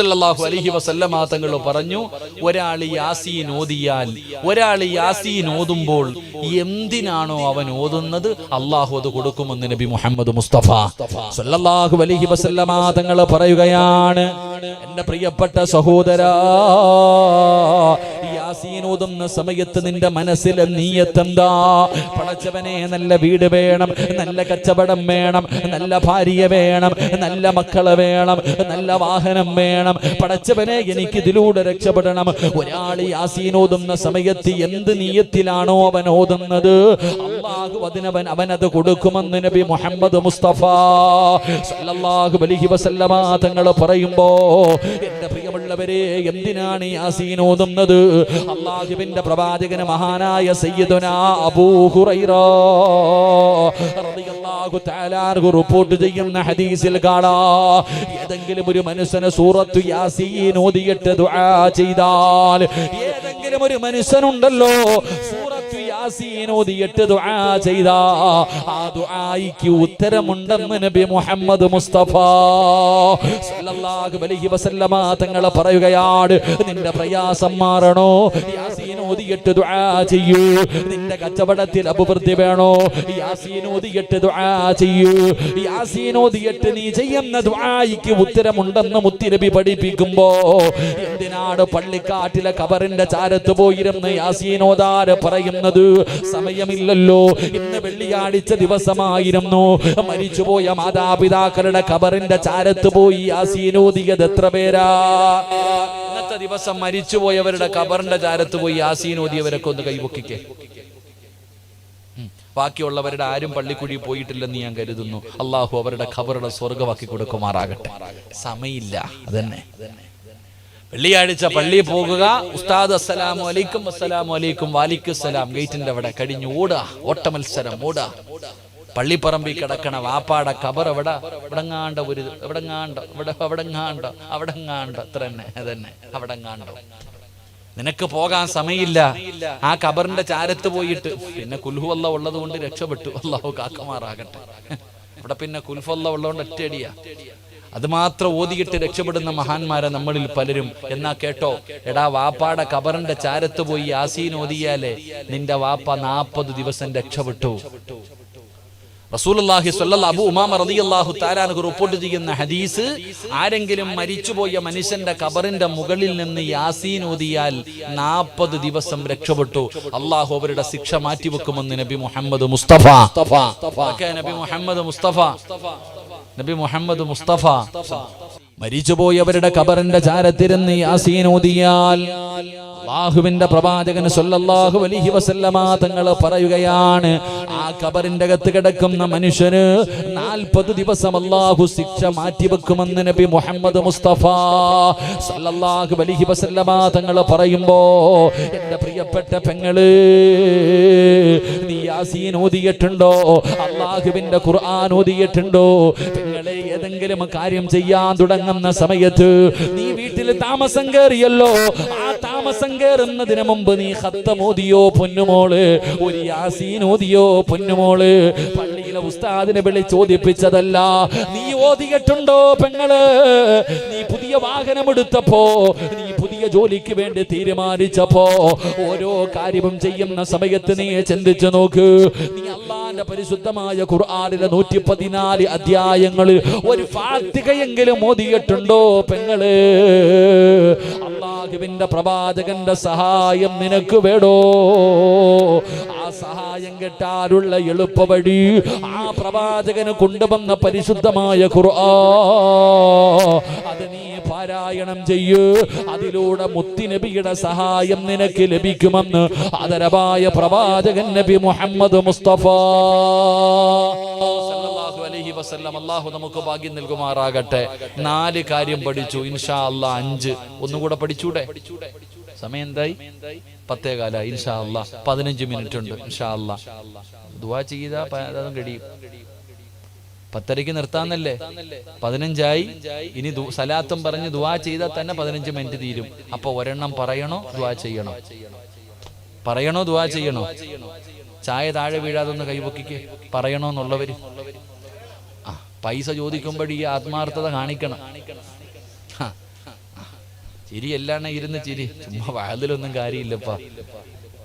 നബിസല്ലാഹു അലഹി വസല്ലമ തങ്ങൾ പറഞ്ഞു ഒരാൾ യാസീൻ ഓതിയാൽ ഒരാൾ യാസീൻ ഓതുമ്പോൾ എന്തിനാണോ അവൻ ഓതുന്നത്? അള്ളാഹു അത് കൊടുക്കുമെന്ന് നബി മുഹമ്മദ് മുസ്തഫ സല്ലല്ലാഹു അലൈഹി വസല്ലമ തങ്ങൾ പറയുകയാണ്. എന്റെ പ്രിയപ്പെട്ട സഹോദരാ യാസീൻ ഓതുന്ന സമയത്ത് നിന്റെ മനസ്സിലെ നീയത്തെന്താ? പടച്ചവനെ നല്ല വീട് വേണം നല്ല കച്ചവടം വേണം നല്ല ഭാര്യ വേണം നല്ല മക്കളെ വേണം നല്ല വാഹനം വേണം. പടച്ചവനെ എനിക്ക് ഇതിലൂടെ രക്ഷപ്പെടണം. ഒരാൾ യാസീൻ ഓതുന്ന സമയത്ത് എന്ത് നീയത്തിലാണോ അവൻ ഓതുന്നത്? അള്ളാഹു അതിനവൻ അവനത് കൊടുക്കുമെന്ന് നബി മുഹമ്മദ് മുസ്തഫ സല്ലല്ലാഹു അലൈഹി വസല്ലമ തങ്ങൾ പറയുമ്പോ എന്റെ പ്രിയമുള്ളവരെ എന്തിനാണ് യാസീൻ ഓതുന്നത് അള്ളാഹുവിന്റെ പ്രവാചകന് മഹാനായ സയ്യിദുന റിപ്പോർട്ട് ചെയ്യുന്ന ഹദീസിൽ കാണാ ഏതെങ്കിലും ഒരു മനുഷ്യനെ സൂറത്തു യാസീൻ ഓതിയിട്ട് ദുആ ചെയ്താൽ ഏതെങ്കിലും ഒരു മനുഷ്യനുണ്ടല്ലോ യാസീൻ ഓതിയിട്ട് ദുആ ചെയ്താ. ആ ദുആയിക്ക് ഉത്തരമുണ്ടെന്ന് നബി മുഹമ്മദ് മുസ്തഫ സല്ലല്ലാഹു അലൈഹി വസല്ലമ തങ്ങളെ പറയുകയാണ് നിന്റെ പ്രയാസം മാറണോ? യാസീൻ ഓതിയിട്ട് ദുആ ചെയ്യൂ. നിന്റെ കച്ചവടത്തിൽ അഭിവൃദ്ധി വേണോ? യാസീൻ ഓതിയിട്ട് ദുആ ചെയ്യൂ. യാസീൻ ഓതിയിട്ട് നീ ചെയ്യുന്ന ദുആയിക്ക് ഉത്തരമുണ്ടെന്ന് മുത്തിരബി പഠിപ്പിക്കുമ്പോ എന്തിനാണ് പള്ളിക്കാട്ടിലെ കബറിന്റെ ചാരത്ത് പോയിരുന്ന് യാസീൻ ഓതാര് പറയുന്നത്? സമയമില്ലല്ലോ. ഇന്ന് വെള്ളിയാഴ്ച ദിവസമായിരുന്നു. മരിച്ചുപോയ മാതാപിതാക്കളുടെ കബറിന്റെ ചാരത്ത് പോയി യാസീനോദിയത് എത്ര പേരാ? ദിവസം മരിച്ചുപോയവരുടെ കബറിന്റെ ചാരത്ത് പോയി യാസീൻ ഓതിയവരൊക്കെ ഒന്ന് കൈപൊക്കിക്കേ. ബാക്കിയുള്ളവരുടെ ആരും പള്ളിക്കുഴി പോയിട്ടില്ലെന്ന് ഞാൻ കരുതുന്നു. അള്ളാഹു അവരുടെ ഖബറുടെ സ്വർഗമാക്കി കൊടുക്കുമാറാകട്ടെ. സമയമില്ല. അതന്നെ. വെള്ളിയാഴ്ച പള്ളി പോകുക. ഉസ്താദ് അസ്സലാമു അലൈക്കും അസ്സലാമു അലൈക്കും വാലിക്കുസലാം ഗേറ്റിന്റെ അവിടെ കഴിഞ്ഞു ഓടുക ഓട്ടമത്സരം ഓടുക പള്ളിപ്പറമ്പിൽ കിടക്കണ വാപ്പാട കബർ എവിടെ? എവിടെങ്ങാണ്ട ഒരു എവിടെങ്ങാണ്ട ഇവിടെ എവിടെങ്ങാണ്ട അവിടെങ്ങാണ്ട. അത്ര തന്നെ അതന്നെ അവിടെങ്ങാണ്ട? നിനക്ക് പോകാൻ സമയമില്ല. ആ കബറിന്റെ ചാരത്ത് പോയിട്ട് പിന്നെ കുൽഹുവല്ല ഉള്ളത് കൊണ്ട് രക്ഷപ്പെട്ടു. അള്ളാഹു കാക്കമാറാകട്ടെ. ഇവിടെ പിന്നെ കുൽഫല്ല ഉള്ളതുകൊണ്ട് ഒറ്റയടിയാ. അത് മാത്രം ഓതിയിട്ട് രക്ഷപ്പെടുന്ന മഹാന്മാരെ നമ്മളിൽ പലരും. എന്നാ കേട്ടോ? എടാ വാപ്പാടെ കബറിന്റെ ചാരത്ത് പോയി യാസീൻ ഓതിയാലേ നിന്റെ വാപ്പ നാപ്പത് ദിവസം രക്ഷപ്പെട്ടു. സ്വല്ലല്ലാഹു അബൂ ഉമാമ തആല അൻഹു റിപ്പോർട്ട് ചെയ്യുന്ന ഹദീസ് ആരെങ്കിലും മരിച്ചുപോയ മനുഷ്യന്റെ കബറിന്റെ മുകളിൽ നിന്ന് യാസീൻ ഓതിയാൽ നാൽപ്പത് ദിവസം രക്ഷപ്പെട്ടു. അള്ളാഹു അവരുടെ ശിക്ഷ മാറ്റിവെക്കുമെന്ന് നബി മുഹമ്മദ് മുസ്തഫ. നബി മുഹമ്മദ് മുസ്തഫ. നബി മുഹമ്മദ് മുസ്തഫ. മരിച്ചുപോയവരുടെ കബറിന്റെ ചാരത്തിരുന്ന് യാസീൻ ഓതിയാൽ അള്ളാഹുവിന്റെ പ്രവാചകൻ സൊല്ലാഹു അലിഹി വസല്ലമാ തങ്ങൾ പറയുകയാണ് ആ കബറിന്റെ അകത്ത് കിടക്കുന്ന മനുഷ്യന് നാൽപ്പത് ദിവസം അള്ളാഹു ശിക്ഷ മാറ്റിവെക്കുമെന്ന് നബി മുഹമ്മദ് മുസ്തഫ സല്ലല്ലാഹു അലിഹി വസല്ലമാ തങ്ങൾ പറയുമ്പോ എന്റെ പ്രിയപ്പെട്ട പെങ്ങൾ നീ യാസീൻ ഓതിയിട്ടുണ്ടോ? അള്ളാഹുവിന്റെ ഖുർആൻ ഓതിയിട്ടുണ്ടോ? പെങ്ങളെ ഏതെങ്കിലും കാര്യം ചെയ്യാൻ തുടങ്ങുന്ന സമയത്ത് നീ വീട്ടിൽ താമസം കയറിയല്ലോ ആ താമസം കയറുന്നതിന് മുമ്പ് നീ ഹത്തമോദിയോ പൊന്നുമോൾ? ഒരു യാസീൻ ഓതിയോ പൊന്നുമോൾ? പള്ളിയിലെ ഉസ്താദിനെ വിളി ചോദിപ്പിച്ചതല്ല നീ ഓതിയിട്ടുണ്ടോ പെങ്ങൾ? നീ പുതിയ വാഹനം എടുത്തപ്പോ നീ പുതിയ ജോലിക്ക് വേണ്ടി തീരുമാനിച്ചപ്പോ ഓരോ കാര്യവും ചെയ്യുന്ന സമയത്ത് നീ ചിന്തിച്ചു നോക്ക്. നീ അള്ളാന്റെ പരിശുദ്ധമായ ഖുർആനിലെ നൂറ്റി പതിനാല് അധ്യായങ്ങളിൽ ഒരു ഫാത്തികയെങ്കിലും ഓതിയിട്ടുണ്ടോ പെങ്ങൾ? അള്ളാഹുവിന്റെ പ്രവാചകന്റെ സഹായം നിനക്ക് വേടോ ആ സഹായം കിട്ടാനുള്ള എളുപ്പവഴി ആ പ്രവാചകന് കൊണ്ടുവന്ന പരിശുദ്ധമായ ഖുർആ അത് നീ പാരായണം ചെയ്യൂ. അതിലൂടെ മുത്തിനബിയുടെ സഹായം നിനക്ക് ലഭിക്കുമെന്ന് ആദരവായ പ്രവാചകൻ നബി മുഹമ്മദ് മുസ്തഫ. അലൈഹി വസല്ലം അല്ലാഹു നമുക്ക് ഭാഗ്യം നൽകുമാറാകട്ടെ. നാല് കാര്യം പഠിച്ചു. ഇൻഷാ അള്ളാ അഞ്ച്. ഒന്നുകൂടെ പഠിച്ചൂടെ? സമയം എന്തായി പത്തേ കാല ഇൻഷാ അള്ളാ പതിനഞ്ച് മിനിറ്റ് ഉണ്ട് ഇൻഷാ അള്ളാ ദുവാ ചെയ്താ പ- അതും കഴിയും. പത്തരയ്ക്ക് നിർത്താന്നല്ലേ? പതിനഞ്ചായി. ഇനി സലാത്തും പറഞ്ഞ് ദുവാ ചെയ്താൽ തന്നെ പതിനഞ്ച് മിനിറ്റ് തീരും. അപ്പൊ ഒരെണ്ണം പറയണോ? ദുവാ ചെയ്യണോ? പറയണോ? ദുവാ ചെയ്യണോ? ചായ താഴെ വീഴാതെ ഒന്ന് കൈപൊക്കിക്ക്. പറയണോ എന്നുള്ളവര്? ആ പൈസ ചോദിക്കുമ്പോൾ ഈ ആത്മാർത്ഥത കാണിക്കണം. ചിരി എല്ലാണ ഇരുന്ന് ചിരി. ചുമ്മാ വാതിലൊന്നും കാര്യമില്ലപ്പാ.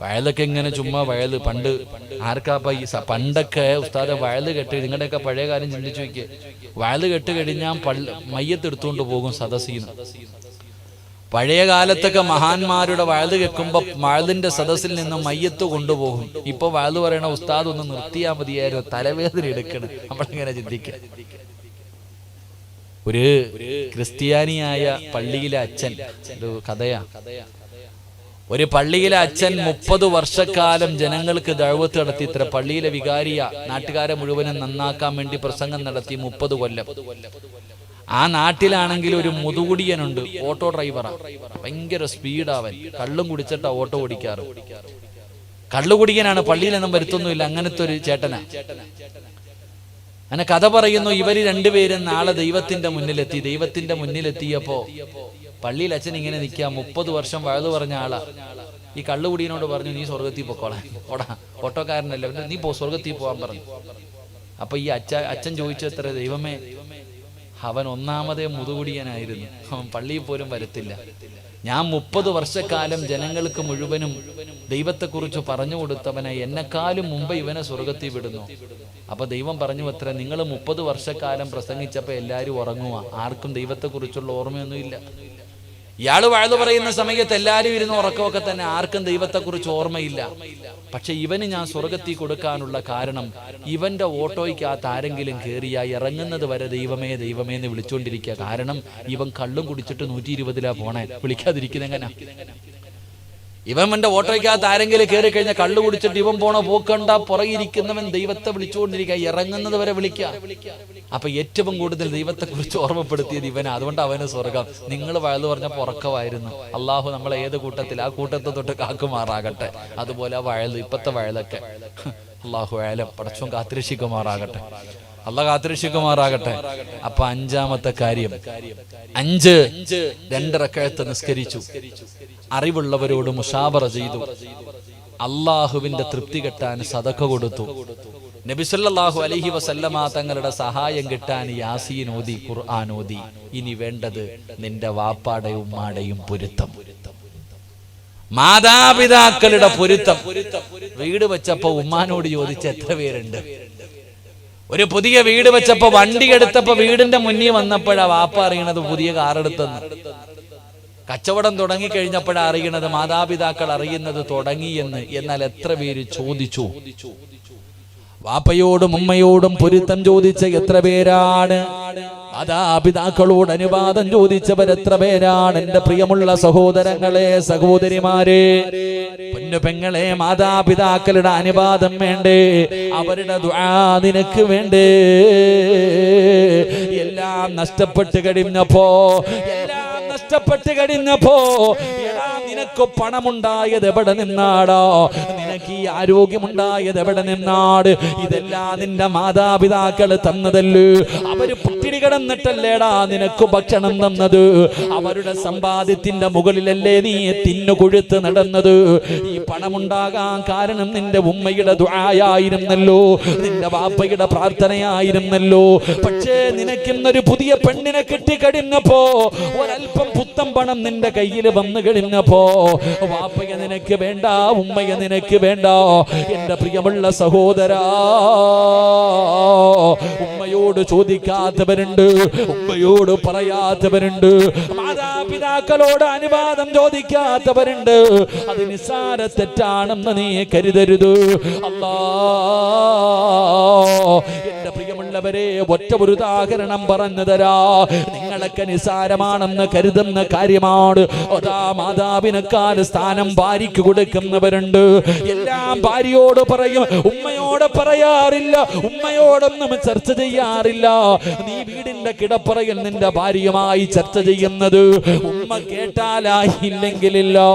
വയലൊക്കെ ഇങ്ങനെ ചുമ്മാ വയൽ. പണ്ട് ആർക്കാപ്പ ഈ പണ്ടൊക്കെ ഉസ്താദെ വയൽ കെട്ട് നിങ്ങളുടെയൊക്കെ പഴയ കാര്യം ചിന്തിച്ചു നോക്കിയേ. വയൽ കെട്ട് കഴിഞ്ഞാൽ പള്ളി മയ്യത്തെടുത്തുകൊണ്ട് പോകും സദസ്സിന്ന്. പഴയ കാലത്തൊക്കെ മഹാന്മാരുടെ വയൽ കെക്കുമ്പോ വയലിന്റെ സദസ്സിൽ നിന്ന് മയ്യത്ത് കൊണ്ടുപോകും. ഇപ്പൊ വയൽ പറയണ ഉസ്താദ് ഒന്ന് നിർത്തിയാ മതിയായിരുന്നു തലവേദന എടുക്കണം. നമ്മളിങ്ങനെ ചിന്തിക്കുക ഒരു ക്രിസ്ത്യാനിയായ പള്ളിയിലെ അച്ഛൻ ഒരു കഥയാ. ഒരു പള്ളിയിലെ അച്ഛൻ മുപ്പത് വർഷക്കാലം ജനങ്ങൾക്ക് ദഴവത്ത് നടത്തി ഇത്ര പള്ളിയിലെ വികാരിയ നാട്ടുകാരെ മുഴുവനും നന്നാക്കാൻ വേണ്ടി പ്രസംഗം നടത്തി മുപ്പത് കൊല്ലം. ആ നാട്ടിലാണെങ്കിൽ ഒരു മുതുകുടിയനുണ്ട് ഓട്ടോ ഡ്രൈവറാ. ഭയങ്കര സ്പീഡാവൻ. കള്ളും കുടിച്ചിട്ടാ ഓട്ടോ ഓടിക്കാറ്. കള്ളുകുടിയനാണ് പള്ളിയിലൊന്നും വരുത്തൊന്നുമില്ല. അങ്ങനത്തെ ഒരു ചേട്ടനാ. അങ്ങനെ കഥ പറയുന്നു ഇവർ രണ്ടുപേരും നാളെ ദൈവത്തിന്റെ മുന്നിലെത്തി. ദൈവത്തിന്റെ മുന്നിലെത്തിയപ്പോ പള്ളിയിൽ അച്ഛൻ ഇങ്ങനെ നിൽക്കുക മുപ്പത് വർഷം വഴുതു പറഞ്ഞ ആളാ. ഈ കള്ളുകുടിയനോട് പറഞ്ഞു നീ സ്വർഗത്തിൽ പൊക്കോളാൻ ഓടാ ഓട്ടോക്കാരനല്ല. നീ പോ സ്വർഗത്തിൽ പോകാൻ പറഞ്ഞു. അപ്പൊ ഈ അച്ഛ അച്ഛൻ ചോദിച്ചു എത്ര ദൈവമേ അവൻ ഒന്നാമതേ മുതുകുടിയനായിരുന്നു. അവൻ പള്ളിയിൽ പോലും വരത്തില്ല. ഞാൻ മുപ്പത് വർഷക്കാലം ജനങ്ങൾക്ക് മുഴുവനും ദൈവത്തെക്കുറിച്ച് പറഞ്ഞു കൊടുത്തവനെ എന്നെക്കാളും മുമ്പ് ഇവനെ സ്വർഗത്തിൽ വിടുന്നു. അപ്പൊ ദൈവം പറഞ്ഞു അത്ര നിങ്ങൾ മുപ്പത് വർഷക്കാലം പ്രസംഗിച്ചപ്പോൾ എല്ലാവരും ഉറങ്ങുക ആർക്കും ദൈവത്തെക്കുറിച്ചുള്ള ഓർമ്മയൊന്നുമില്ല. ഇയാൾ വാഴ്ന്നു പറയുന്ന സമയത്ത് എല്ലാവരും ഇരുന്ന് ഉറക്കമൊക്കെ തന്നെ. ആർക്കും ദൈവത്തെക്കുറിച്ച് ഓർമ്മയില്ല. പക്ഷെ ഇവന് ഞാൻ സ്വർഗത്തിൽ കൊടുക്കാനുള്ള കാരണം ഇവന്റെ ഓട്ടോയ്ക്കകത്ത് ആരെങ്കിലും കയറിയ ഇറങ്ങുന്നത് വരെ ദൈവമേ ദൈവമേ എന്ന് വിളിച്ചുകൊണ്ടിരിക്കുക കാരണം ഇവൻ കള്ളും കുടിച്ചിട്ട് നൂറ്റി ഇരുപതിലാ പോണേ. വിളിക്കാതിരിക്കുന്ന ഇവൻ എന്റെ ഓട്ടോയ്ക്കകത്ത് ആരെങ്കിലും കയറി കഴിഞ്ഞാൽ കള്ളു കുടിച്ചിട്ട് ഇവൻ പോണ പോക്കണ്ട പുറകിരിക്കുന്നവൻ ദൈവത്തെ വിളിച്ചുകൊണ്ടിരിക്കുക. ഇറങ്ങുന്നത് വരെ വിളിക്കുക. അപ്പൊ ഏറ്റവും കൂടുതൽ ദൈവത്തെ കുറിച്ച് ഓർമ്മപ്പെടുത്തിയത് ഇവനാ. അതുകൊണ്ട് അവന് സ്വർഗം. നിങ്ങൾ വയത് പറഞ്ഞ പുറക്കമായിരുന്നു. അള്ളാഹു നമ്മളെ ഏത് കൂട്ടത്തിൽ ആ കൂട്ടത്തെ തൊട്ട് കാക്കുമാറാകട്ടെ. അതുപോലെ ആ വയൽ ഇപ്പത്തെ വയലൊക്കെ. അള്ളാഹു വയലം പടച്ചും കാത്തിരക്ഷിക്കുമാറാകട്ടെ. അല്ല കാത്തിരക്ഷിക്കുമാറാകട്ടെ. അപ്പൊ അഞ്ചാമത്തെ കാര്യം. അഞ്ച് രണ്ടിറക്കഴത്ത് നിസ്കരിച്ചു. അറിവുള്ളവരോട് മുഷാബറ ചെയ്തു. അള്ളാഹുവിന്റെ തൃപ്തി കെട്ടാൻ സതക്ക കൊടുത്തു. നബിസല്ലാഹു അലഹി വസല്ലമ തങ്ങളുടെ സഹായം കിട്ടാൻ യാസീൻ ഓതി ഖുർആൻ ഓതി. ഇനി വേണ്ടത് നിന്റെ വാപ്പാടയും ഉമ്മാടെയും പൊരുത്തം. മാതാപിതാക്കളുടെ പൊരുത്തം. വീട് വെച്ചപ്പോ ഉമ്മാനോട് ചോദിച്ച എത്ര പേരുണ്ട്? ഒരു പുതിയ വീട് വെച്ചപ്പോ വണ്ടി എടുത്തപ്പോ വീടിന്റെ മുന്നിൽ വന്നപ്പോഴാ വാപ്പ അറിയണത് പുതിയ കാർ എടുത്തെന്ന്. കച്ചവടം തുടങ്ങി കഴിഞ്ഞപ്പോഴാ അറിയണത് മാതാപിതാക്കൾ അറിയുന്നത് തുടങ്ങി എന്ന്. എന്നാൽ എത്ര പേര് ചോദിച്ചു? വാപ്പയോടും ഉമ്മയോടും പൊരുത്തം ചോദിച്ച എത്ര പേരാണ്? മാതാപിതാക്കളോട് അനുവാദം ചോദിച്ചവരെത്ര പേരാണ്? എന്റെ പ്രിയമുള്ള സഹോദരങ്ങളെ സഹോദരിമാരെ. പെങ്ങളെ മാതാപിതാക്കളുടെ അനുവാദം വേണ്ടേ? അവരുടെ നിനക്ക് വേണ്ടേ? എല്ലാം നഷ്ടപ്പെട്ട് കഴിഞ്ഞപ്പോ എല്ലാം നഷ്ടപ്പെട്ട് കഴിഞ്ഞപ്പോ നിനക്ക് പണമുണ്ടായത് എവിടെ നിന്നാടോ? നിനക്ക് ഈ ആരോഗ്യമുണ്ടായത് എവിടെ നിന്നാട്? ഇതെല്ലാം നിന്റെ മാതാപിതാക്കൾ തന്നതല്ലേ? അവർ പുട്ടിടി കിടന്നിട്ടല്ലേടാ നിനക്ക് ഭക്ഷണം തന്നത്? അവരുടെ സമ്പാദ്യത്തിന്റെ മുകളിലല്ലേ നീ തിന്നു കൊഴുത്ത് നടന്നത്? ഈ പണമുണ്ടാകാൻ കാരണം നിന്റെ ഉമ്മയുടെ ദ്വായായിരുന്നല്ലോ നിന്റെ വാപ്പയുടെ പ്രാർത്ഥനയായിരുന്നല്ലോ. പക്ഷേ നിനക്കിന്നൊരു പുതിയ പെണ്ണിനെ കിട്ടിക്കഴിഞ്ഞപ്പോ ഒരൽപ്പം പുത്തം പണം നിന്റെ കയ്യിൽ വന്നു കഴിഞ്ഞപ്പോ വാപ്പയ നിനക്ക് വേണ്ട ഉമ്മയ നിനക്ക് വേണ്ട എന്റെ പ്രിയമുള്ള സഹോദരാ ഉമ്മയോട് ചോദിക്കാത്തവരുണ്ട്. ഉമ്മയോട് പറയാത്തവരുണ്ട്. മാതാപിതാക്കളോട് അനുവാദം ചോദിക്കാത്തവരുണ്ട്. അത് നിസാര തെറ്റാണെന്ന് നീ കരുതരുത്. എന്റെ പ്രിയമുള്ളവരെ ഒറ്റ ഒരു ഉദാഹരണം പറഞ്ഞു തരാ. നിങ്ങളൊക്കെ നിസാരമാണെന്ന് കരുതുന്ന കാര്യമാണ്. അതാ സ്ഥാനം ഭാര്യയ്ക്ക് കൊടുക്കുന്നവരുണ്ട്. എല്ലാം ഭാര്യയോട് പറയും ഉമ്മയോട് പറയാറില്ല ഉമ്മയോടൊന്നും ചർച്ച ചെയ്യാറില്ല. നീ വീടിന്റെ കിടപ്പറയിൽ നിന്റെ ഭാര്യയുമായി ചർച്ച ചെയ്യുന്നത് ഉമ്മ കേട്ടാലായില്ലെങ്കിലോ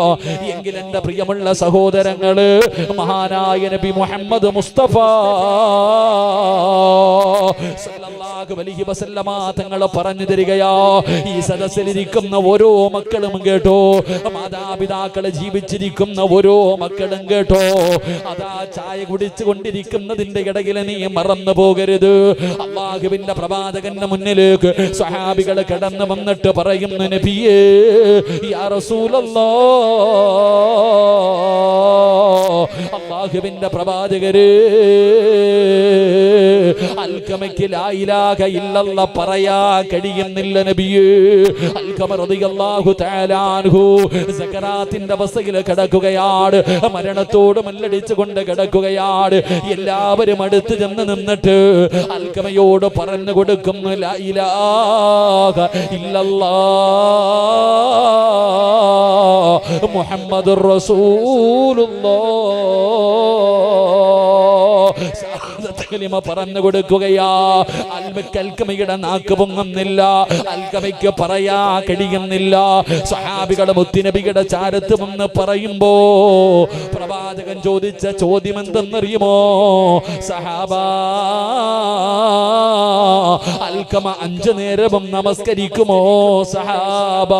എങ്കിൽ എന്റെ പ്രിയമുള്ള സഹോദരങ്ങൾ മഹാനായ നബി മുഹമ്മദ് മുസ്തഫ തങ്ങൾ പറഞ്ഞു ഈ സദസ്സിലിരിക്കുന്ന ഓരോ മക്കളും കേട്ടോ മാതാ മാതാപിതാക്കൾ ജീവിച്ചിരിക്കുന്ന ഓരോ മക്കളും കേട്ടോ. അതാ ചായ കുടിച്ചു കൊണ്ടിരിക്കുന്നതിന്റെ ഇടയിൽ നീ മറന്നു പോകരുത്. അള്ളാഹുവിന്റെ പ്രവാചകന്റെ മുന്നിലേക്ക് സ്വഹാബികൾ കടന്നു വന്നിട്ട് പറയുന്നു നബിയേ യാ അള്ളാഹുവിന്റെ പ്രവാചകര് അൽക്കമയ്ക്ക് ലായിലാക ഇല്ലല്ല പറയാ കഴിയുന്നില്ല നബിയേ. അൽക്കമ റളിയല്ലാഹു തആലാൻഹു സക്കറാത്തിന്റെ അവസ്ഥയിൽ കിടക്കുകയാണ് മരണത്തോട് മല്ലടിച്ചു കൊണ്ട് കിടക്കുകയാണ് എല്ലാവരും അടുത്ത് ചെന്ന് നിന്നിട്ട് അൽക്കമയോട് പറഞ്ഞു കൊടുക്കുന്നു മുഹമ്മദ് ഇല്ലല്ലാ മുഹമ്മദുർ റസൂലുള്ളാഹ് ഷഹാദത്ത് കലിമ പറഞ്ഞു കൊടുക്കുകയാ. അൽമയ്ക്ക് അൽക്കമയുടെ നാക്ക് പൊങ്ങുന്നില്ല. അൽക്കമയ്ക്ക് പറയാ കഴിയുന്നില്ല സഹാബികളുടെ മുത്തിനബിയുടെ ചാരത്ത് വന്ന് പറയുമ്പോ പ്രവാചകൻ ചോദിച്ച ചോദ്യം എന്തെന്നറിയുമോ സഹാബ അൽക്കമ അഞ്ചു നേരവും നമസ്കരിക്കുമോ? സഹാബ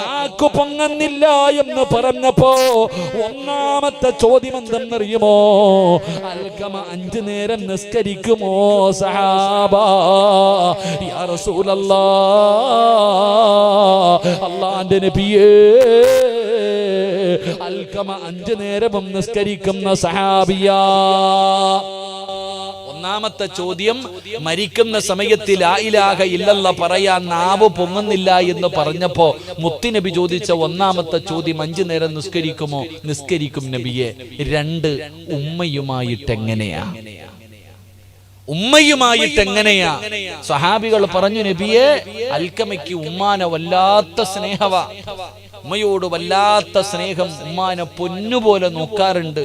നാക്കു പൊങ്ങുന്നില്ല എന്ന് പറഞ്ഞപ്പോ ഒന്നാമത്തെ ചോദ്യം എന്തെന്നറിയുമോ അൽക്കമ അഞ്ചു നേരം നിസ്കരിക്കുമോ? സഹാബ യാ അള്ളാന്റെ നബിയേ അൽക്കമ അഞ്ചു നേരവും നിസ്കരിക്കുന്ന സഹാബിയ. ഒന്നാമത്തെ ചോദ്യം മരിക്കുന്ന സമയത്തിൽ ആയിലാക ഇല്ലല്ല പറയാൻ നാവ് പൊങ്ങുന്നില്ല എന്ന് പറഞ്ഞപ്പോ മുത്തുനബി ചോദിച്ച ഒന്നാമത്തെ ചോദ്യം അഞ്ചു നേരം നിസ്കരിക്കുമോ? നിസ്കരിക്കും നബിയെ. രണ്ട് ഉമ്മയുമായിട്ട് എങ്ങനെയാ? ഉമ്മയുമായിട്ട് എങ്ങനെയാ? സഹാബികൾ പറഞ്ഞു നബിയെ അൽക്കമയ്ക്ക് ഉമ്മാന വല്ലാത്ത സ്നേഹവ. ഉമ്മയോട് വല്ലാത്ത സ്നേഹം ഉമ്മാനെ പൊന്നുപോലെ നോക്കാറുണ്ട്.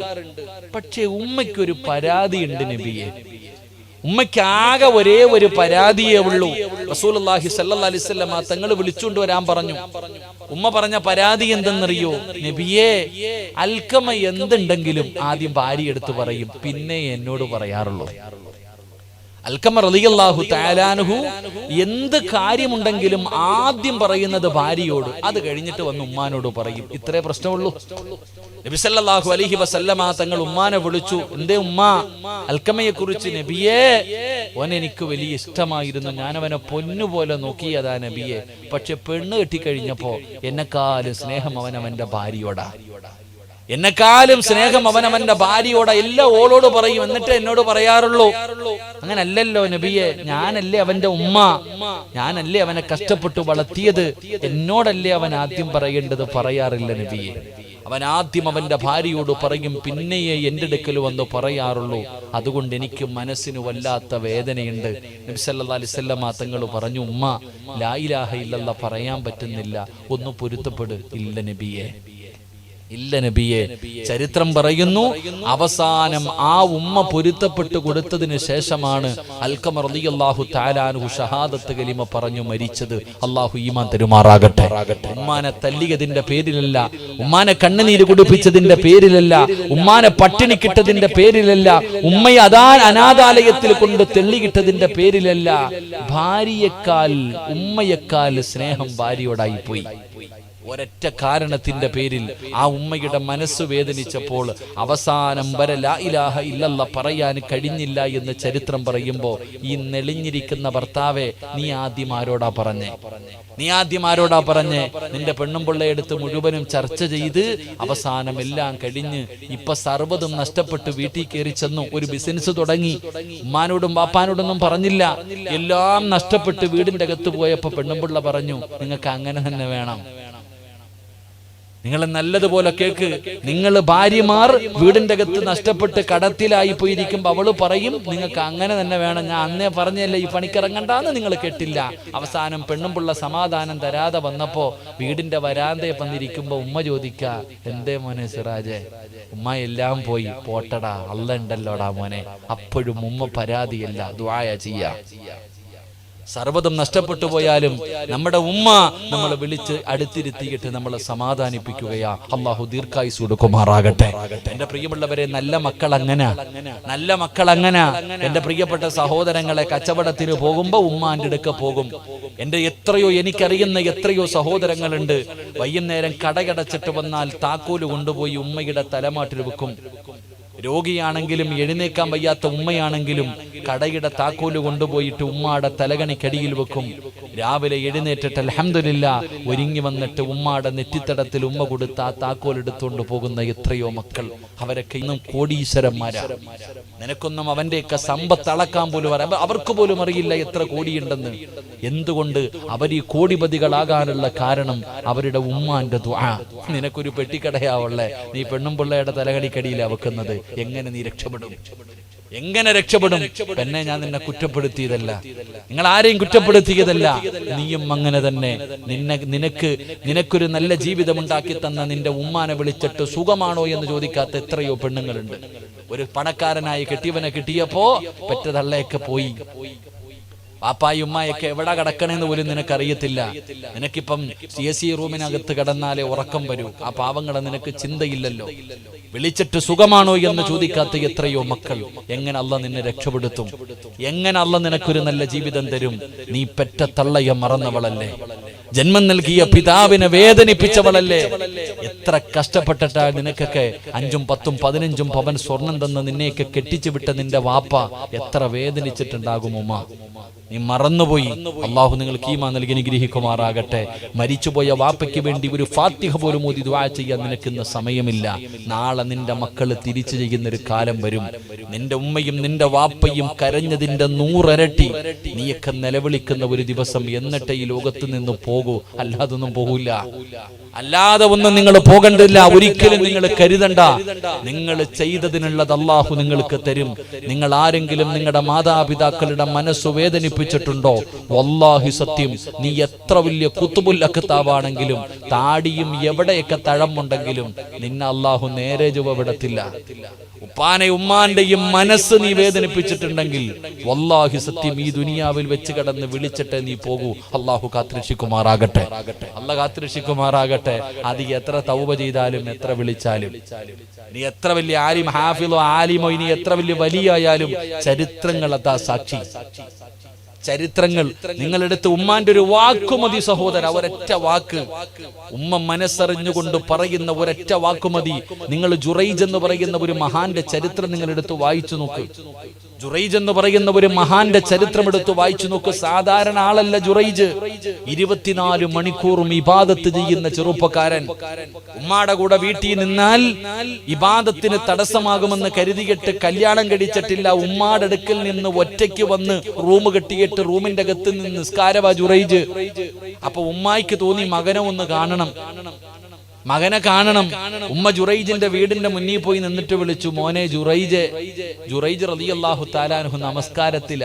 പക്ഷേ ഉമ്മയ്ക്കൊരു പരാതിയുണ്ട് നബിയെ. ഉമ്മയ്ക്ക് ആകെ ഒരേ ഒരു പരാതിയേ ഉള്ളൂ. റസൂലുള്ളാഹി സല്ലല്ലാഹു അലൈഹി വസല്ലം തങ്ങൾ വിളിച്ചുകൊണ്ട് വരാൻ പറഞ്ഞു. ഉമ്മ പറഞ്ഞ പരാതി എന്തെന്നറിയോ? നബിയെ അൽക്കമ എന്തുണ്ടെങ്കിലും ആദ്യം ഭാര്യ എടുത്ത് പറയും. പിന്നെ എന്നോട് പറയാറുള്ളൂ. അൽക്കമ റളിയല്ലാഹു താലാനുഹു എന്ത് കാര്യമുണ്ടെങ്കിലും ആദ്യം പറയുന്നത് ഭാര്യയോട്. അത് കഴിഞ്ഞിട്ട് വന്ന് ഉമ്മാനോട് പറയും. ഇത്രേ പ്രശ്നമുള്ളൂ. നബിസല്ലാഹു അലഹി വസല്ലമ തങ്ങൾ ഉമ്മാനെ വിളിച്ചു. എന്തേ ഉമ്മ? അൽക്കമയെ കുറിച്ച് നബിയേ ഓൻ എനിക്ക് വലിയ ഇഷ്ടമായിരുന്നു. ഞാൻ അവനെ പൊന്നുപോലെ നോക്കിയതാ നബിയെ. പക്ഷെ പെണ്ണ് കെട്ടിക്കഴിഞ്ഞപ്പോ എന്നെക്കാളും സ്നേഹം അവൻ അവന്റെ ഭാര്യയോടാ. എന്നെക്കാളും സ്നേഹം അവൻ അവന്റെ ഭാര്യയോടെ എല്ലാ ഓളോട് പറയും. എന്നിട്ട് എന്നോട് പറയാറുള്ളൂ. അങ്ങനല്ലല്ലോ നബിയെ ഞാനല്ലേ അവന്റെ ഉമ്മ. ഞാനല്ലേ അവനെ കഷ്ടപ്പെട്ടു വളർത്തിയത്. എന്നോടല്ലേ അവൻ ആദ്യം പറയേണ്ടത് പറയാറില്ല നബിയെ. അവൻ ആദ്യം അവന്റെ ഭാര്യയോട് പറയും പിന്നെയെ എന്റെ അടുക്കൽ വന്ന് പറയാറുള്ളൂ. അതുകൊണ്ട് എനിക്ക് മനസ്സിന് വല്ലാത്ത വേദനയുണ്ട്. നബി സല്ലല്ലാഹു അലൈഹി വസല്ലമ തങ്ങൾ പറഞ്ഞു ഉമ്മ ലായിലാഹ ഇല്ലല്ലാ പറയാൻ പറ്റുന്നില്ല. ഒന്ന് പൊരുത്തപ്പെട്. ഇല്ല നബിയെ. ഇല്ല നബിയെ ചരിത്രം പറയുന്നു അവസാനം ആ ഉമ്മ പൊരുത്തപ്പെട്ട് കൊടുത്തതിന് ശേഷമാണ് അൽക്കമർ അള്ളാഹു താലാനു ഷഹാദത്ത് കലിമ പറഞ്ഞു മരിച്ചത്. അള്ളാഹു ഈമാൻ തെരുമാറാകട്ടെ. ഉമ്മാനെ തല്ലിയതിന്റെ പേരിലല്ല ഉമ്മാനെ കണ്ണുനീര് കുടിപ്പിച്ചതിന്റെ പേരിലല്ല ഉമ്മാനെ പട്ടിണി കിട്ടതിന്റെ പേരിലല്ല ഉമ്മയെ അതാ അനാഥാലയത്തിൽ കൊണ്ട് തെള്ളികിട്ടതിന്റെ പേരിലല്ല. ഭാര്യയെക്കാൾ ഉമ്മയെക്കാൾ സ്നേഹം ഭാര്യയോടായി പോയി. ഒരൊറ്റ കാരണത്തിന്റെ പേരിൽ ആ ഉമ്മയുടെ മനസ്സ് വേദനിച്ചപ്പോൾ അവസാനം വരെ ലാ ഇലാഹ ഇല്ലല്ല പറയാൻ കഴിഞ്ഞില്ല എന്ന് ചരിത്രം പറയുമ്പോൾ ഈ നെളിഞ്ഞിരിക്കുന്ന ഭർത്താവെ നീ ആദ്യം ആരോടാ പറഞ്ഞേ? നീ ആദ്യം ആരോടാ പറഞ്ഞേ? നിന്റെ പെണ്ണും പിള്ളയെടുത്ത് മുഴുവനും ചർച്ച ചെയ്ത് അവസാനം എല്ലാം കഴിഞ്ഞ് ഇപ്പൊ സർവതും നഷ്ടപ്പെട്ട് വീട്ടിൽ കയറി ചെന്നു ഒരു ബിസിനസ് തുടങ്ങി. ഉമ്മാനോടും ബാപ്പാനോടൊന്നും പറഞ്ഞില്ല. എല്ലാം നഷ്ടപ്പെട്ട് വീടിന്റെ അകത്ത് പോയപ്പോ പെണ്ണുമ്പിള്ള പറഞ്ഞു നിങ്ങൾക്ക് അങ്ങനെ തന്നെ വേണം. നിങ്ങൾ നല്ലതുപോലെ കേക്ക്. നിങ്ങൾ ഭാര്യമാർ വീടിന്റെ അകത്ത് നഷ്ടപ്പെട്ട് കടത്തിലായി പോയിരിക്കുമ്പോൾ അവൾ പറയും നിങ്ങൾക്ക് അങ്ങനെ തന്നെ വേണം. ഞാൻ അന്നേ പറഞ്ഞല്ലേ ഈ പണിക്കിറങ്ങണ്ടെന്ന് നിങ്ങൾ കേട്ടില്ല. അവസാനം പെണ്ണും പിള്ള സമാധാനം തരാതെ വന്നപ്പോ വീടിന്റെ വരാന്തയെ വന്നിരിക്കുമ്പോ ഉമ്മ ചോദിക്ക എന്തേ മോനെ സിറാജെ? ഉമ്മ എല്ലാം പോയി. പോട്ടടാ അല്ല ഉണ്ടല്ലോടാ മോനെ. അപ്പോഴും ഉമ്മ പരാതിയല്ല ദ്വായ ചെയ്യാ. സർവതും നഷ്ടപ്പെട്ടു പോയാലും നമ്മുടെ ഉമ്മ നമ്മളെ വിളിച്ച് അടുത്തിരുത്തിയിട്ട് നമ്മളെ സമാധാനിപ്പിക്കുകയാ. അള്ളാഹു ദീർഘായുസ് കൊടുക്കുമാറാകട്ടെ. എന്റെ പ്രിയമുള്ളവരെ നല്ല മക്കൾ അങ്ങനെ. നല്ല മക്കൾ അങ്ങനെ. എന്റെ പ്രിയപ്പെട്ട സഹോദരങ്ങളെ കച്ചവടത്തിന് പോകുമ്പോ ഉമ്മാന്റെ അടുക്ക പോകും. എന്റെ എത്രയോ എനിക്കറിയുന്ന എത്രയോ സഹോദരങ്ങളുണ്ട്. വൈകുന്നേരം കടയടച്ചിട്ട് വന്നാൽ താക്കോൽ കൊണ്ടുപോയി ഉമ്മയുടെ തലമാട്ടിൽ വെക്കും. രോഗിയാണെങ്കിലും എഴുന്നേക്കാൻ വയ്യാത്ത ഉമ്മയാണെങ്കിലും കടയുടെ താക്കോൽ കൊണ്ടുപോയിട്ട് ഉമ്മാടെ തലകണിക്കടിയിൽ വെക്കും. രാവിലെ എഴുന്നേറ്റിട്ട് അലഹമില്ല ഒരുങ്ങി വന്നിട്ട് ഉമ്മാടെ നെറ്റിത്തടത്തിൽ ഉമ്മ കൊടുത്ത് ആ താക്കോൽ എടുത്തുകൊണ്ട് പോകുന്ന എത്രയോ മക്കൾ. അവരൊക്കെ ഇന്നും കോടീശ്വരന്മാരാ. നിനക്കൊന്നും അവന്റെയൊക്കെ സമ്പത്ത് അളക്കാൻ പോലും അറിയാം അവർക്ക് പോലും അറിയില്ല എത്ര കോടിയുണ്ടെന്ന്. എന്തുകൊണ്ട് അവർ ഈ കോടിപതികളാകാനുള്ള കാരണം അവരുടെ ഉമ്മാന്റെ ദുആ. നിനക്കൊരു പെട്ടിക്കടയാവുള്ളേ നീ പെണ്ണും പിള്ളയുടെ തലകടിക്കടിയിലാ വെക്കുന്നത്. എങ്ങനെ നീ രക്ഷപ്പെടും? എങ്ങനെ രക്ഷപ്പെടും? എന്നെ ഞാൻ നിന്നെ കുറ്റപ്പെടുത്തിയതല്ല. നിങ്ങൾ ആരെയും കുറ്റപ്പെടുത്തിയതല്ല. നീയും അങ്ങനെ തന്നെ. നിന്നെ നിനക്ക് നിനക്കൊരു നല്ല ജീവിതം ഉണ്ടാക്കി തന്ന നിന്റെ ഉമ്മാനെ വിളിച്ചിട്ട് സുഖമാണോ എന്ന് ചോദിക്കാത്ത എത്രയോ പെണ്ണുങ്ങളുണ്ട്. ഒരു പണക്കാരനായി കെട്ടിയവനെ കിട്ടിയപ്പോ പെറ്റതള്ളയൊക്കെ പോയി. പാപ്പായി ഉമ്മായൊക്കെ എവിടെ കിടക്കണമെന്ന് പോലും നിനക്കറിയത്തില്ല. നിനക്കിപ്പം സി എസ് സി റൂമിനകത്ത് കിടന്നാലേ ഉറക്കം വരൂ. ആ പാവങ്ങളെ നിനക്ക് ചിന്തയില്ലല്ലോ. വിളിച്ചിട്ട് സുഖമാണോ എന്ന് ചോദിക്കാത്ത എത്രയോ മക്കൾ. എങ്ങനെ അല്ല നിന്നെ രക്ഷപ്പെടുത്തും? എങ്ങനെ അല്ല നിനക്കൊരു നല്ല ജീവിതം തരും? നീ പെറ്റ തള്ളയ മറന്നവളല്ലേ. ജന്മം നൽകിയ പിതാവിനെ വേദനിപ്പിച്ചവളല്ലേ. എത്ര കഷ്ടപ്പെട്ടിട്ടാ നിനക്കൊക്കെ അഞ്ചും പത്തും പതിനഞ്ചും പവൻ സ്വർണം തന്ന് നിന്നെയൊക്കെ കെട്ടിച്ചു വിട്ട നിന്റെ വാപ്പ എത്ര വേദനിച്ചിട്ടുണ്ടാകും ഉമ്മ. നീ മറന്നുപോയി. അള്ളാഹു നിങ്ങൾക്ക് ഈമാ നൽകി അനുഗ്രഹിക്കുമാറാകട്ടെ. മരിച്ചുപോയ വാപ്പയ്ക്ക് വേണ്ടി ഒരു ഫാത്തിഹ പോലും ഓതി ദ്വാ ചെയ്യാൻ നിനക്കുന്ന സമയമില്ല. നാളെ നിന്റെ മക്കൾ തിരിച്ചു ചെയ്യുന്ന ഒരു കാലം വരും. നിന്റെ ഉമ്മയും നിന്റെ വാപ്പയും കരഞ്ഞതിന്റെ നൂറരട്ടി നീയൊക്കെ നിലവിളിക്കുന്ന ഒരു ദിവസം എന്നിട്ട് ഈ ലോകത്ത് നിന്ന് പോകൂ. അല്ലാതൊന്നും പോകൂല. അല്ലാതെ ഒന്നും നിങ്ങൾ പോകണ്ടില്ല ഒരിക്കലും നിങ്ങൾ കരുതണ്ട. നിങ്ങൾ ചെയ്തതിനുള്ളത് അള്ളാഹു നിങ്ങൾക്ക് തരും. നിങ്ങൾ ആരെങ്കിലും നിങ്ങളുടെ മാതാപിതാക്കളുടെ മനസ്സ് വേദനിപ്പിച്ചിട്ടുണ്ടോ? വല്ലാഹി സത്യം. നീ എത്ര വലിയ കുത്തുബുൽ അക്കത്താവാണെങ്കിലും താടിയും എവിടെയൊക്കെ തഴമുണ്ടെങ്കിലും നിന്നെ അള്ളാഹു നേരെ ചുവ വിടത്തില്ല. ഉപ്പാനെ ഉമ്മാന്റെയും മനസ്സ് നീ വേദനിപ്പിച്ചിട്ടുണ്ടെങ്കിൽ വല്ലാഹി സത്യം ഈ ദുനിയാവിൽ വെച്ച് കടന്ന് വിളിച്ചിട്ട് നീ പോകൂ. അള്ളാഹു കാത്തിരക്ഷിക്കുമാറാകട്ടെ. അല്ല കാത്തിരക്ഷിക്കുമാറാകട്ടെ. അത് എത്ര തൗബ ചെയ്താലും എത്ര വിളിച്ചാലും. നീ എത്ര വലിയ ആലിം ഹാഫിലോ ആലിമോ ഇനി എത്ര വലിയ വലിയായാലും ചരിത്രങ്ങൾ അതാ സാക്ഷി. ചരിത്രങ്ങൾ. നിങ്ങളെടുത്ത് ഉമ്മാന്റെ ഒരു വാക്കുമതി സഹോദര ഒരൊറ്റ വാക്ക്. ഉമ്മ മനസ്സറിഞ്ഞുകൊണ്ട് പറയുന്ന ഒരൊറ്റ വാക്കുമതി നിങ്ങൾ ജുറൈജ് എന്ന് പറയുന്ന ഒരു മഹാന്റെ ചരിത്രം നിങ്ങൾ എടുത്ത് വായിച്ചു നോക്ക്. ജുറൈജ് എന്ന് പറയുന്ന ഒരു മഹാന്റെ ചരിത്രം എടുത്ത് വായിച്ചു നോക്ക്. സാധാരണ ആളല്ല ജുറൈജ്. ഇരുപത്തിനാല് മണിക്കൂറും ഇബാദത്ത് ചെയ്യുന്ന ചെറുപ്പക്കാരൻ. ഉമ്മാടെ കൂടെ വീട്ടിൽ നിന്നാൽ ഇബാദത്തിന് തടസ്സമാകുമെന്ന് കരുതിയിട്ട് കല്യാണം കഴിച്ചിട്ടില്ല. ഉമ്മാടെ അടുക്കൽ നിന്ന് ഒറ്റയ്ക്ക് വന്ന് റൂം കെട്ടിയിട്ട് റൂമിന്റെ അകത്ത് നിന്ന് നിസ്കാരവാ ജുറൈജ്. അപ്പൊ ഉമ്മായിക്ക് തോന്നി മകനെ ഒന്ന് കാണണം. മകനെ കാണണം. ഉമ്മ ജുറൈജിന്റെ വീടിന്റെ മുന്നിൽ പോയി നിന്നിട്ട് വിളിച്ചു മോനെ ജുറൈജ് ജുറൈജ് റളിയല്ലാഹു താലാൻഹു നമസ്കാരത്തില.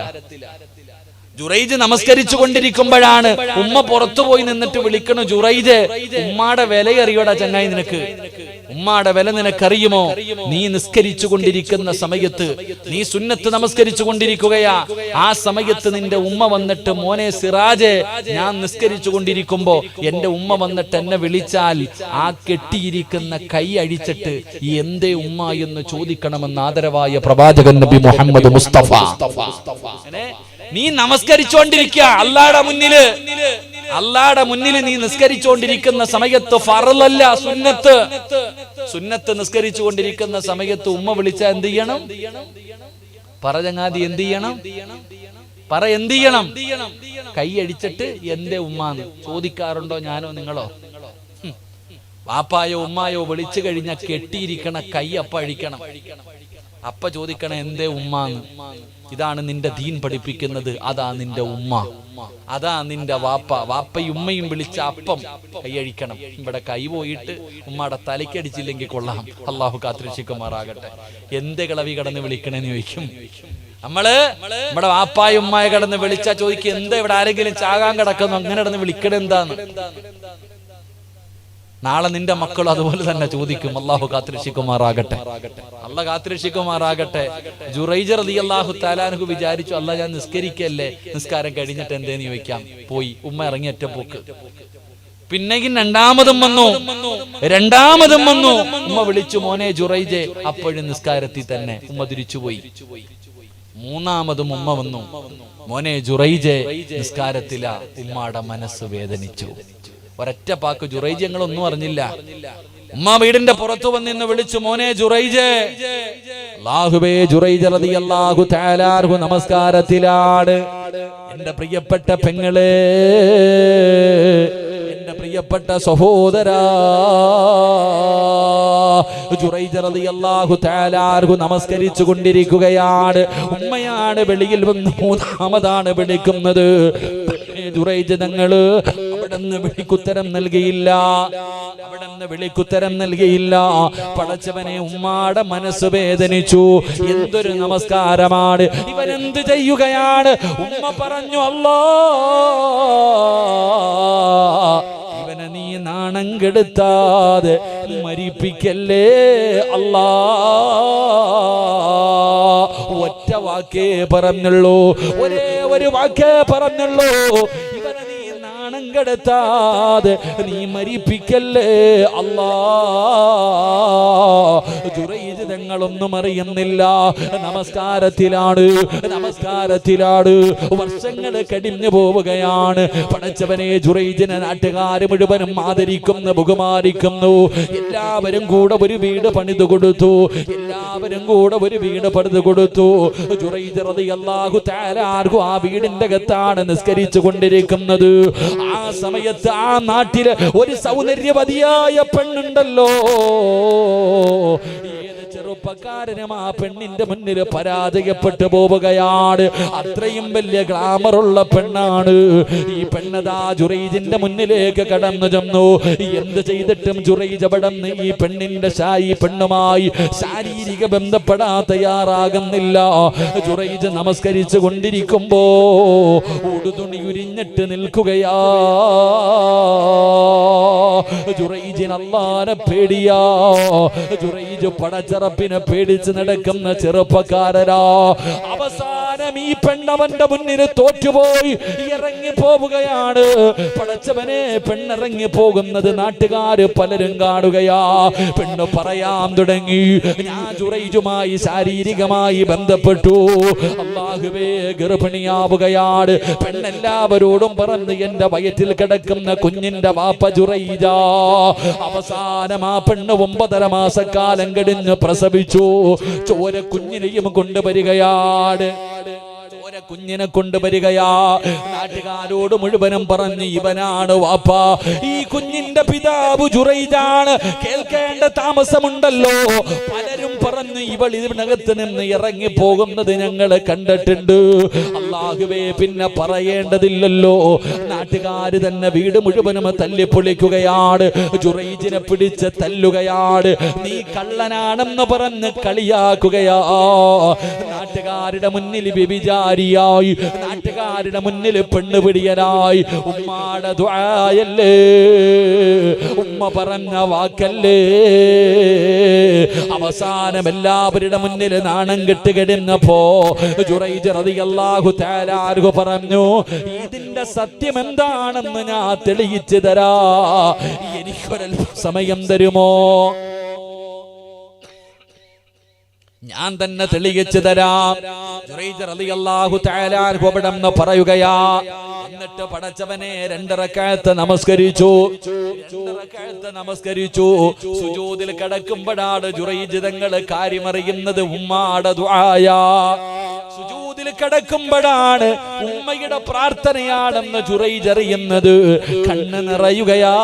ജുറൈജ് നമസ്കരിച്ചു കൊണ്ടിരിക്കുമ്പോഴാണ് ഉമ്മ പുറത്തു പോയി നിന്നിട്ട് വിളിക്കണു ജുറൈജ് ഉമ്മാടെ വില അറിയോടാ ചങ്ങായി നിനക്ക്. ഉമ്മാടെ വില നിനക്കറിയുമോ? നീ നിസ്കരിച്ചു കൊണ്ടിരിക്കുന്ന സമയത്ത് നീ സുന്നത്ത് നമസ്കരിച്ചു കൊണ്ടിരിക്കുകയാ ആ സമയത്ത് നിന്റെ ഉമ്മ വന്നിട്ട് മോനെ സിറാജ് ഞാൻ നിസ്കരിച്ചു കൊണ്ടിരിക്കുമ്പോ എന്റെ ഉമ്മ വന്നിട്ട് എന്നെ വിളിച്ചാൽ ആ കെട്ടിയിരിക്കുന്ന കൈ അഴിച്ചിട്ട് ഈ എന്തേ ഉമ്മ എന്ന് ചോദിക്കണമെന്ന് ആദരവായ പ്രവാചകൻ നബി മുഹമ്മദ് മുസ്തഫ. നീ നമസ്കരിച്ചോണ്ടിരിക്ക. അല്ലാടെ മുന്നിൽ. അല്ലാടെ മുന്നിൽ നീ നിസ്കരിച്ചുകൊണ്ടിരിക്കുന്ന സമയത്ത് ഫറലല്ല സുന്നത്ത്. സുന്നത്ത് നിസ്കരിച്ചുകൊണ്ടിരിക്കുന്ന സമയത്ത് ഉമ്മ വിളിച്ച എന്ത് ചെയ്യണം? പറചങ്ങാതി എന്ത് ചെയ്യണം? പറ എന്ത് ചെയ്യണം? കൈയടിച്ചിട്ട് എന്റെ ഉമ്മാന്ന്. ചോദിക്കാറുണ്ടോ ഞാനോ നിങ്ങളോ. വാപ്പായോ ഉമ്മായോ വിളിച്ചു കഴിഞ്ഞാൽ കെട്ടിയിരിക്കണ കൈ അപ്പ അഴിക്കണം. അപ്പ ചോദിക്കണം എന്തേ ഉമ്മാന്ന്? ഇതാണ് നിന്റെ ദീൻ പഠിപ്പിക്കുന്നത്. അതാ നിന്റെ ഉമ്മ. അതാ നിന്റെ വാപ്പ. വാപ്പയും ഉമ്മയും വിളിച്ച അപ്പം കൈയഴിക്കണം. ഇവിടെ കൈ പോയിട്ട് ഉമ്മയുടെ തലയ്ക്കടിച്ചില്ലെങ്കിൽ കൊള്ളാം. അള്ളാഹു കാത്തിരക്ഷിക്കുമാറാകട്ടെ. എന്തേ കിളവി കടന്ന് വിളിക്കണേന്ന് ചോദിക്കും? നമ്മൾ നമ്മുടെ വാപ്പായ ഉമ്മായ കടന്ന് വിളിച്ചാ ചോദിക്കും എന്താ ഇവിടെ ആരെങ്കിലും ചാകാൻ കിടക്കുന്നു? അങ്ങനെ കിടന്ന് വിളിക്കണെന്താന്ന് നാളെ നിന്റെ മക്കൾ അതുപോലെ തന്നെ ചോദിക്കും അള്ളാഹു കാത്തിരക്ഷിക്കുമാറാകട്ടെ. അല്ല കാത്തിരക്ഷിക്കുമാറാകട്ടെ. ജുറൈജർ അലി അള്ളാഹു താലാനഹു വിചാരിച്ചു അല്ല ഞാൻ നിസ്കരിക്കല്ലേ? നിസ്കാരം കഴിഞ്ഞിട്ട് എന്തേന്ന് ചോദിക്കാം പോയി. ഉമ്മ ഇറങ്ങി ഒറ്റ പോക്ക്. പിന്നെയും രണ്ടാമതും വന്നു. രണ്ടാമതും വന്നു. ഉമ്മ വിളിച്ചു മോനെ ജുറൈജെ അപ്പോഴും നിസ്കാരത്തിൽ തന്നെ. ഉമ്മ തിരിച്ചുപോയി മൂന്നാമതും ഉമ്മ വന്നു. മോനെ ജുറൈജെ നിസ്കാരത്തില. ഉമ്മയുടെ മനസ്സ് വേദനിച്ചു. ഒരൊറ്റ പാക്ക് ജുറൈജ് ഞങ്ങളൊന്നും അറിഞ്ഞില്ല. ഉമ്മ വീടിന്റെ പുറത്തു വന്നിന്ന് വിളിച്ചു മോനെ ജുറൈജ്. അല്ലാഹുവേ ജുറൈജ റളിയല്ലാഹു തആലാഹു നമസ്കാരത്തിലാണ്. എന്റെ പ്രിയപ്പെട്ട പെങ്ങളെ എന്റെ പ്രിയപ്പെട്ട സഹോദരാ നമസ്കരിച്ചു കൊണ്ടിരിക്കുകയാണ്. ഉമ്മയാണ് വെളിയിൽ വന്ന് മൂന്നാമതാണ് വിളിക്കുന്നത്. ജുറൈജ് തങ്ങൾ അവിടുന്ന് വിളിക്കുത്തരം നൽകിയില്ല. അവിടുന്ന് വിളിക്കുത്തരം നൽകിയില്ല. പടച്ചവനെ ഉമ്മാടെ മനസ്സ് വേദനിച്ചു. എന്തൊരു നമസ്കാരമാണ്. ഇവൻ എന്ത് ചെയ്യുകയാണ്? ഉമ്മ പറഞ്ഞു അല്ലോ ഇവനെ നീ നാണം കെടുത്താതെ മരിപ്പിക്കല്ലേ? അല്ലാ. ഒറ്റ വാക്കേ പറഞ്ഞുള്ളൂ. ഒരേ ഒരു വാക്കേ പറഞ്ഞുള്ളൂ. ഇവനെ നാണം കെടുത്താതെ നീ മരിപ്പിക്കല്ലേ? അല്ലാ തങ്ങളൊന്നും അറിയുന്നില്ല. നമസ്കാരത്തിലാണ് നമസ്കാരത്തിലാണ്. വർഷങ്ങൾ കടിഞ്ഞു പോവുകയാണ്. പടച്ചവനെ ജുറൈജിനെ നാട്ടുകാര് മുഴുവനും ആദരിക്കുന്നു ബഹുമാനിക്കുന്നു. എല്ലാവരും കൂടെ ഒരു വീട് പണിതു കൊടുത്തു. എല്ലാവരും കൂടെ ഒരു വീട് പണിതു കൊടുത്തു. ജുറൈജ് റളിയല്ലാഹു തആല ആ വീടിന്റെ അകത്താണ് നിസ്കരിച്ചു കൊണ്ടിരിക്കുന്നത്. ആ സമയത്ത് ആ നാട്ടിൽ ഒരു സൗന്ദര്യവതിയായ പെണ്ണുണ്ടല്ലോ. ചെറുപ്പക്കാരനും ആ പെണ്ണിന്റെ മുന്നിൽ പരാജയപ്പെട്ടു പോവുകയാണ്. അത്രയും വലിയ ഗ്ലാമറുള്ള പെണ്ണാണ്. ഈ പെണ്ണതാ ജുറൈജിന്റെ മുന്നിലേക്ക് കടന്നു ചെന്നു. എന്ത് ചെയ്തിട്ടും ജുറൈജ് അവിടന്ന് ഈ പെണ്ണിന്റെ ശായി പെണ്ണുമായി ശാരീരിക ബന്ധപ്പെടാൻ തയ്യാറാകുന്നില്ല. ജുറൈജ് നമസ്കരിച്ചു കൊണ്ടിരിക്കുമ്പോ ഉടുതുണി ഉരിഞ്ഞിട്ട് നിൽക്കുകയാ. ജുറൈജിന് പേടിയാ. ജുറൈജ് പടച്ചറപ്പിനെ പേടിച്ച് നടക്കുന്ന ചെറുപ്പക്കാരരാ അവസാനം ഈ പെണ്ണവന്റെ മുന്നിൽ തോറ്റുപോയി ഇറങ്ങി പോവുകയാണ്? പടച്ചവനെ പെണ്ണിറങ്ങി പോകുന്നത് നാട്ടുകാര് പലരും കാണുകയാ. പെണ്ണ് പറയാൻ തുടങ്ങി. ഞാൻ ജുറൈജുമായി ശാരീരികമായി ബന്ധപ്പെട്ടു. അള്ളാഹുവേ ഗർഭിണിയാവുകയാണ്. പെണ്ണെല്ലാവരോടും പറഞ്ഞ് എന്റെ വയറ്റിൽ കിടക്കുന്ന കുഞ്ഞിന്റെ വാപ്പ ജുറൈജ. അവസാനം ആ പെണ്ണ് ഒമ്പതര മാസക്കാലം കടിഞ്ഞ് പ്രസവിച്ചു. ചോര കുഞ്ഞിനെയും കൊണ്ടുവരികയാണ്. കുഞ്ഞിനെ കൊണ്ടുവരികയാ. നാട്ടുകാരോട് മുഴുവനും പറഞ്ഞ് ഇവനാണ് വാപ്പ. ഈ കുഞ്ഞിന്റെ പിതാവ് ജുറൈജാണ് കേൾക്കേണ്ട താമസമുണ്ടല്ലോ. പലരും പറഞ്ഞു ഇവൾ ഇതിനകത്ത് നിന്ന് ഇറങ്ങി പോകുന്നത് ഞങ്ങൾ കണ്ടിട്ടുണ്ട്. അള്ളാഹുവേ പിന്നെ പറയേണ്ടതില്ലല്ലോ. നാട്ടുകാര് തന്നെ വീട് മുഴുവനും തല്ലിപ്പൊളിക്കുകയാണ്. ജുറൈജിനെ പിടിച്ച് തല്ലുകയാണ്. നീ കള്ളനാണെന്ന് പറഞ്ഞ് കളിയാക്കുകയാ. നാട്ടുകാരുടെ മുന്നിൽ വ്യഭിചാരിയായി. നാട്ടുകാരുടെ മുന്നിൽ പെണ്ണുപിടിയനായി. ഉമ്മാടെ ദ്വായല്ലേ ഉമ്മ പറഞ്ഞ വാക്കല്ലേ? അവസാനം എല്ലാവരുടെ മുന്നിൽ നാണം കെട്ട് കിടന്നപ്പോ ജുറൈജ് റളിയല്ലാഹു തആല ആർഹു പറഞ്ഞു ഇതിന്റെ സത്യം എന്താണെന്ന് ഞാൻ തെളിയിച്ചു തരാ. എനിക്കൊരൽ സമയം തരുമോ? ഞാൻ തന്നെ തെളിയിച്ചു തരാം. എന്ന് പറയുകയാ എന്നിട്ട് പടച്ചവനെ രണ്ടറക്കാലത്ത് നമസ്കരിച്ചു. രണ്ടറക്കാലത്ത് നമസ്കരിച്ചു. സുജൂദിൽ കിടക്കുമ്പോഴാണ് ജുറൈജിതങ്ങൾ കാര്യമറിയുന്നത് കാര്യമറിയുന്നത് ആയാ ദുആയ. സുജൂദിൽ കിടക്കുമ്പോഴാണ് ഉമ്മയുടെ പ്രാർത്ഥനയാണെന്ന് ചുറയിച്ചറിയുന്നത് കണ്ണ് നിറയുകയാ.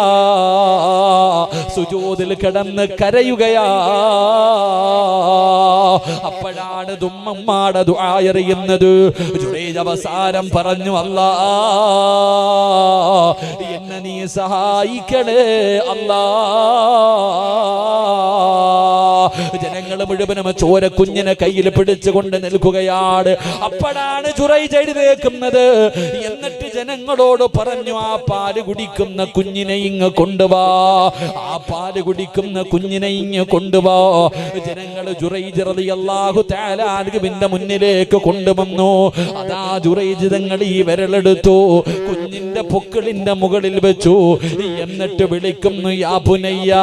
സുജോതിൽ കിടന്ന് കരയുകയാ. അപ്പോഴാണ് ദുമ്മമ്മാടെ ദുആയറിയുന്നത് ജുറൈജ് അവസാനം പറഞ്ഞു അല്ലാ എന്നെ നീ സഹായിക്കണേ അല്ലാ. ജനങ്ങൾ മുഴുവനും ചോര കുഞ്ഞിനെ കയ്യിൽ പിടിച്ചുകൊണ്ട് നിൽക്കുകയാണ്. അപ്പോഴാണ് ചുറൈ ചെയ്തേക്കുന്നത് എന്നിട്ട് ജനങ്ങളോട് പറഞ്ഞു ആ പാൽ കുടിക്കുന്ന കുഞ്ഞിനെ ഇങ്ങ് കൊണ്ടുവാ. ആ പാൽ കുടിക്കുന്ന കുഞ്ഞിനെ ഇങ്ങ് കൊണ്ടുവാ. ജനങ്ങൾ ജുറൈജ് റളിയല്ലാഹു താലാൻ പിന്നെ മുന്നിലേക്ക് കൊണ്ടുവന്നു. അതാ തങ്ങൾ ഈ വിരലെടുത്തു. കുഞ്ഞിന്റെ പൊക്കിളിന്റെ മുകളിൽ വെച്ചു. എന്നിട്ട് വിളിക്കുന്നു യാ പുനയ്യ.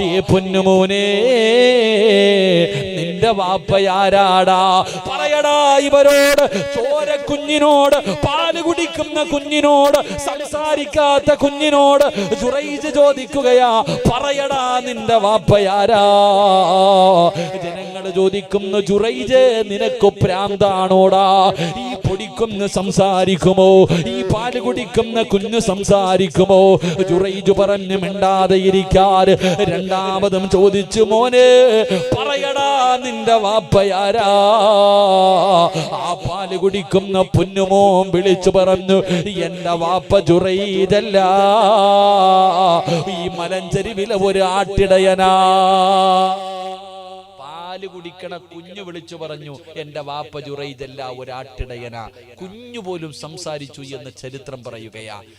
ഈ പൊന്നുമോനെ നിന്റെ വാപ്പയാരാടാ പറയടാ ഇവരോട് ചോര കുഞ്ഞിനോട് പാൽ കുടിക്കുന്ന കുഞ്ഞിനോട് സംസാരിക്കാത്ത കുഞ്ഞിനോട് ജുറൈജ് ചോദിക്കുകയാ പറയടാ നിന്റെ വാപ്പയാരാ ജനങ്ങൾ ചോദിക്കുന്നു ജുറൈജ് നിനക്ക് പ്രാന്താണോടാ? ഈ പൊടിക്കുന്ന സംസാരിക്കുമോ? ഈ പാൽ കുടിക്കുന്ന കുഞ്ഞ് സംസാരിക്കുമോ? ചുറയിച്ചു പറഞ്ഞു മിണ്ടാതെ ഇരിക്കാൻ രണ്ടാമതും ചോദിച്ചു മോനെ പറയടാ നിന്റെ വാപ്പയാരാ? ആ പാൽ കുടിക്കുന്ന പൊന്നുമോൻ വിളിച്ചു പറഞ്ഞു എന്റെ വാപ്പ ജുറൈജല്ല ഈ മലഞ്ചരിവിലെ ഒരു ആട്ടിടയനാ. പാൽ കുടിക്കണ കുഞ്ഞു വിളിച്ചു പറഞ്ഞു എന്റെ വാപ്പ ജുറൈദല്ല ഒരാട്ടിടയന. കുഞ്ഞു പോലും സംസാരിച്ചു എന്ന് ചരിത്രം പറയുകയാ.